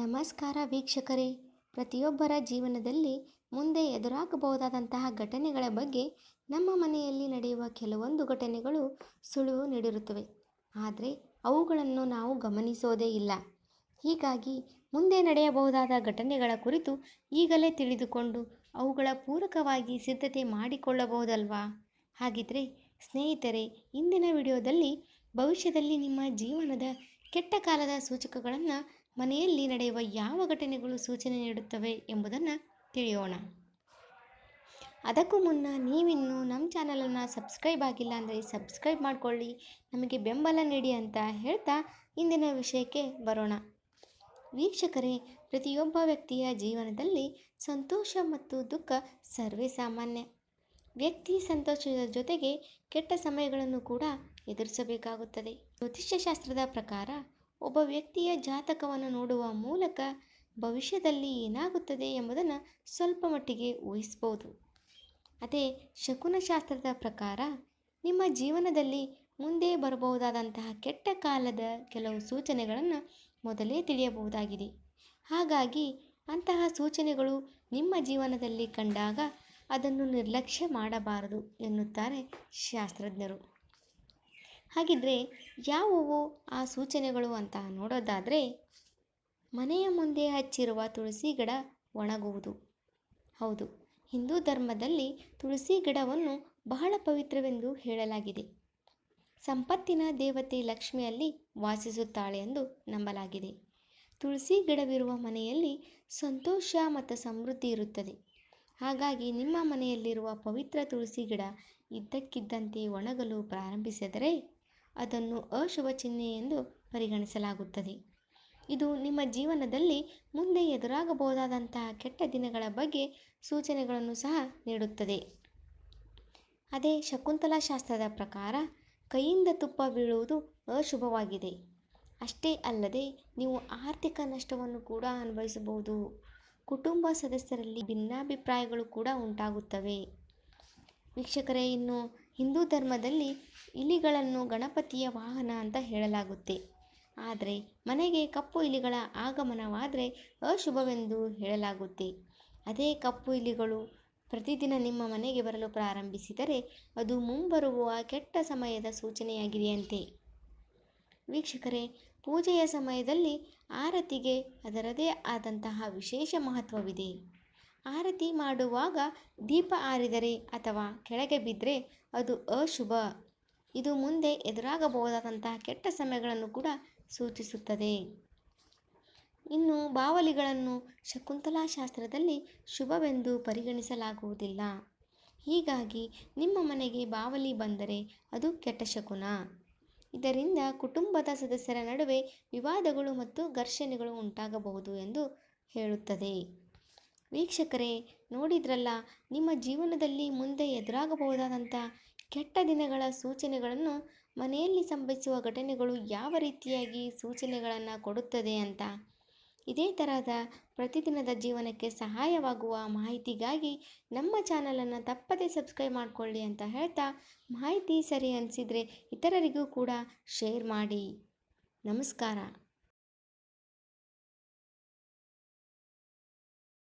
ನಮಸ್ಕಾರ ವೀಕ್ಷಕರೇ. ಪ್ರತಿಯೊಬ್ಬರ ಜೀವನದಲ್ಲಿ ಮುಂದೆ ಎದುರಾಗಬಹುದಾದಂತಹ ಘಟನೆಗಳ ಬಗ್ಗೆ ನಮ್ಮ ಮನೆಯಲ್ಲಿ ನಡೆಯುವ ಕೆಲವೊಂದು ಘಟನೆಗಳು ಸುಳಿವು ನೀಡಿರುತ್ತವೆ. ಆದರೆ ಅವುಗಳನ್ನು ನಾವು ಗಮನಿಸೋದೇ ಇಲ್ಲ. ಹೀಗಾಗಿ ಮುಂದೆ ನಡೆಯಬಹುದಾದ ಘಟನೆಗಳ ಕುರಿತು ಈಗಲೇ ತಿಳಿದುಕೊಂಡು ಅವುಗಳ ಪೂರಕವಾಗಿ ಸಿದ್ಧತೆ ಮಾಡಿಕೊಳ್ಳಬಹುದಲ್ವಾ? ಹಾಗಿದ್ರೆ ಸ್ನೇಹಿತರೆ, ಇಂದಿನ ವಿಡಿಯೋದಲ್ಲಿ ಭವಿಷ್ಯದಲ್ಲಿ ನಿಮ್ಮ ಜೀವನದ ಕೆಟ್ಟ ಕಾಲದ ಸೂಚಕಗಳನ್ನು ಮನೆಯಲ್ಲಿ ನಡೆಯುವ ಯಾವ ಘಟನೆಗಳು ಸೂಚನೆ ನೀಡುತ್ತವೆ ಎಂಬುದನ್ನು ತಿಳಿಯೋಣ. ಅದಕ್ಕೂ ಮುನ್ನ ನೀವಿನ್ನೂ ನಮ್ಮ ಚಾನಲನ್ನು ಸಬ್ಸ್ಕ್ರೈಬ್ ಆಗಿಲ್ಲ ಅಂದರೆ ಸಬ್ಸ್ಕ್ರೈಬ್ ಮಾಡಿಕೊಳ್ಳಿ. ನಮಗೆ ಬೆಂಬಲ ನೀಡಿ ಅಂತ ಹೇಳ್ತಾ ಇಂದಿನ ವಿಷಯಕ್ಕೆ ಬರೋಣ. ವೀಕ್ಷಕರೇ, ಪ್ರತಿಯೊಬ್ಬ ವ್ಯಕ್ತಿಯ ಜೀವನದಲ್ಲಿ ಸಂತೋಷ ಮತ್ತು ದುಃಖ ಸರ್ವೇ ಸಾಮಾನ್ಯ. ವ್ಯಕ್ತಿ ಸಂತೋಷದ ಜೊತೆಗೆ ಕೆಟ್ಟ ಸಮಯಗಳನ್ನು ಕೂಡ ಎದುರಿಸಬೇಕಾಗುತ್ತದೆ. ಜ್ಯೋತಿಷ್ಯಶಾಸ್ತ್ರದ ಪ್ರಕಾರ ಒಬ್ಬ ವ್ಯಕ್ತಿಯ ಜಾತಕವನ್ನು ನೋಡುವ ಮೂಲಕ ಭವಿಷ್ಯದಲ್ಲಿ ಏನಾಗುತ್ತದೆ ಎಂಬುದನ್ನು ಸ್ವಲ್ಪ ಮಟ್ಟಿಗೆ ಊಹಿಸ್ಬೋದು ಅದೇ ಶಕುನಶಾಸ್ತ್ರದ ಪ್ರಕಾರ ನಿಮ್ಮ ಜೀವನದಲ್ಲಿ ಮುಂದೆ ಬರಬಹುದಾದಂತಹ ಕೆಟ್ಟ ಕಾಲದ ಕೆಲವು ಸೂಚನೆಗಳನ್ನು ಮೊದಲೇ ತಿಳಿಯಬಹುದಾಗಿದೆ. ಹಾಗಾಗಿ ಅಂತಹ ಸೂಚನೆಗಳು ನಿಮ್ಮ ಜೀವನದಲ್ಲಿ ಕಂಡಾಗ ಅದನ್ನು ನಿರ್ಲಕ್ಷ್ಯ ಮಾಡಬಾರದು ಎನ್ನುತ್ತಾರೆ ಶಾಸ್ತ್ರಜ್ಞರು. ಹಾಗಿದ್ರೆ ಯಾವುವು ಆ ಸೂಚನೆಗಳು ಅಂತ ನೋಡೋದಾದರೆ ಮನೆಯ ಮುಂದೆ ಹಚ್ಚಿರುವ ತುಳಸಿ ಗಿಡ ಒಣಗುವುದು. ಹೌದು, ಹಿಂದೂ ಧರ್ಮದಲ್ಲಿ ತುಳಸಿ ಗಿಡವನ್ನು ಬಹಳ ಪವಿತ್ರವೆಂದು ಹೇಳಲಾಗಿದೆ. ಸಂಪತ್ತಿನ ದೇವತೆ ಲಕ್ಷ್ಮಿಯಲ್ಲಿ ವಾಸಿಸುತ್ತಾಳೆ ಎಂದು ನಂಬಲಾಗಿದೆ. ತುಳಸಿ ಗಿಡವಿರುವ ಮನೆಯಲ್ಲಿ ಸಂತೋಷ ಮತ್ತು ಸಮೃದ್ಧಿ ಇರುತ್ತದೆ. ಹಾಗಾಗಿ ನಿಮ್ಮ ಮನೆಯಲ್ಲಿರುವ ಪವಿತ್ರ ತುಳಸಿ ಗಿಡ ಇದ್ದಕ್ಕಿದ್ದಂತೆ ಒಣಗಲು ಪ್ರಾರಂಭಿಸಿದರೆ ಅದನ್ನು ಅಶುಭ ಚಿಹ್ನೆ ಎಂದು ಪರಿಗಣಿಸಲಾಗುತ್ತದೆ. ಇದು ನಿಮ್ಮ ಜೀವನದಲ್ಲಿ ಮುಂದೆ ಎದುರಾಗಬಹುದಾದಂತಹ ಕೆಟ್ಟ ದಿನಗಳ ಬಗ್ಗೆ ಸೂಚನೆಗಳನ್ನು ಸಹ ನೀಡುತ್ತದೆ. ಅದೇ ಶಕುಂತಲಾ ಶಾಸ್ತ್ರದ ಪ್ರಕಾರ ಕೈಯಿಂದ ತುಪ್ಪ ಬೀಳುವುದು ಅಶುಭವಾಗಿದೆ. ಅಷ್ಟೇ ಅಲ್ಲದೆ ನೀವು ಆರ್ಥಿಕ ನಷ್ಟವನ್ನು ಕೂಡ ಅನುಭವಿಸಬಹುದು. ಕುಟುಂಬ ಸದಸ್ಯರಲ್ಲಿ ಭಿನ್ನಾಭಿಪ್ರಾಯಗಳು ಕೂಡ ಉಂಟಾಗುತ್ತವೆ. ವೀಕ್ಷಕರೇ, ಇನ್ನು ಹಿಂದೂ ಧರ್ಮದಲ್ಲಿ ಇಲಿಗಳನ್ನು ಗಣಪತಿಯ ವಾಹನ ಅಂತ ಹೇಳಲಾಗುತ್ತೆ. ಆದರೆ ಮನೆಗೆ ಕಪ್ಪು ಇಲಿಗಳ ಆಗಮನವಾದರೆ ಅಶುಭವೆಂದು ಹೇಳಲಾಗುತ್ತೆ. ಅದೇ ಕಪ್ಪು ಇಲಿಗಳು ಪ್ರತಿದಿನ ನಿಮ್ಮ ಮನೆಗೆ ಬರಲು ಪ್ರಾರಂಭಿಸಿದರೆ ಅದು ಮುಂಬರುವ ಕೆಟ್ಟ ಸಮಯದ ಸೂಚನೆಯಾಗಿದೆಯಂತೆ. ವೀಕ್ಷಕರೇ, ಪೂಜೆಯ ಸಮಯದಲ್ಲಿ ಆರತಿಗೆ ಅದರದೇ ಆದಂತಹ ವಿಶೇಷ ಮಹತ್ವವಿದೆ. ಆರತಿ ಮಾಡುವಾಗ ದೀಪ ಆರಿದರೆ ಅಥವಾ ಕೆಳಗೆ ಬಿದ್ದರೆ ಅದು ಅಶುಭ. ಇದು ಮುಂದೆ ಎದುರಾಗಬಹುದಾದಂತಹ ಕೆಟ್ಟ ಸಮಯಗಳನ್ನು ಕೂಡ ಸೂಚಿಸುತ್ತದೆ. ಇನ್ನು ಬಾವಲಿಗಳನ್ನು ಶಕುಂತಲಾ ಶಾಸ್ತ್ರದಲ್ಲಿ ಶುಭವೆಂದು ಪರಿಗಣಿಸಲಾಗುವುದಿಲ್ಲ. ಹೀಗಾಗಿ ನಿಮ್ಮ ಮನೆಗೆ ಬಾವಲಿ ಬಂದರೆ ಅದು ಕೆಟ್ಟ ಶಕುನ. ಇದರಿಂದ ಕುಟುಂಬದ ಸದಸ್ಯರ ನಡುವೆ ವಿವಾದಗಳು ಮತ್ತು ಘರ್ಷಣೆಗಳು ಉಂಟಾಗಬಹುದು ಎಂದು ಹೇಳುತ್ತದೆ. ವೀಕ್ಷಕರೇ, ನೋಡಿದ್ರಲ್ಲ, ನಿಮ್ಮ ಜೀವನದಲ್ಲಿ ಮುಂದೆ ಎದುರಾಗಬಹುದಾದಂಥ ಕೆಟ್ಟ ದಿನಗಳ ಸೂಚನೆಗಳನ್ನು ಮನೆಯಲ್ಲಿ ಸಂಭವಿಸುವ ಘಟನೆಗಳು ಯಾವ ರೀತಿಯಾಗಿ ಸೂಚನೆಗಳನ್ನು ಕೊಡುತ್ತದೆ ಅಂತ. ಇದೇ ತರಹದ ಪ್ರತಿದಿನದ ಜೀವನಕ್ಕೆ ಸಹಾಯವಾಗುವ ಮಾಹಿತಿಗಾಗಿ ನಮ್ಮ ಚಾನಲನ್ನು ತಪ್ಪದೇ ಸಬ್ಸ್ಕ್ರೈಬ್ ಮಾಡಿಕೊಳ್ಳಿ ಅಂತ ಹೇಳ್ತಾ, ಮಾಹಿತಿ ಸರಿ ಅನಿಸಿದರೆ ಇತರರಿಗೂ ಕೂಡ ಶೇರ್ ಮಾಡಿ. ನಮಸ್ಕಾರ.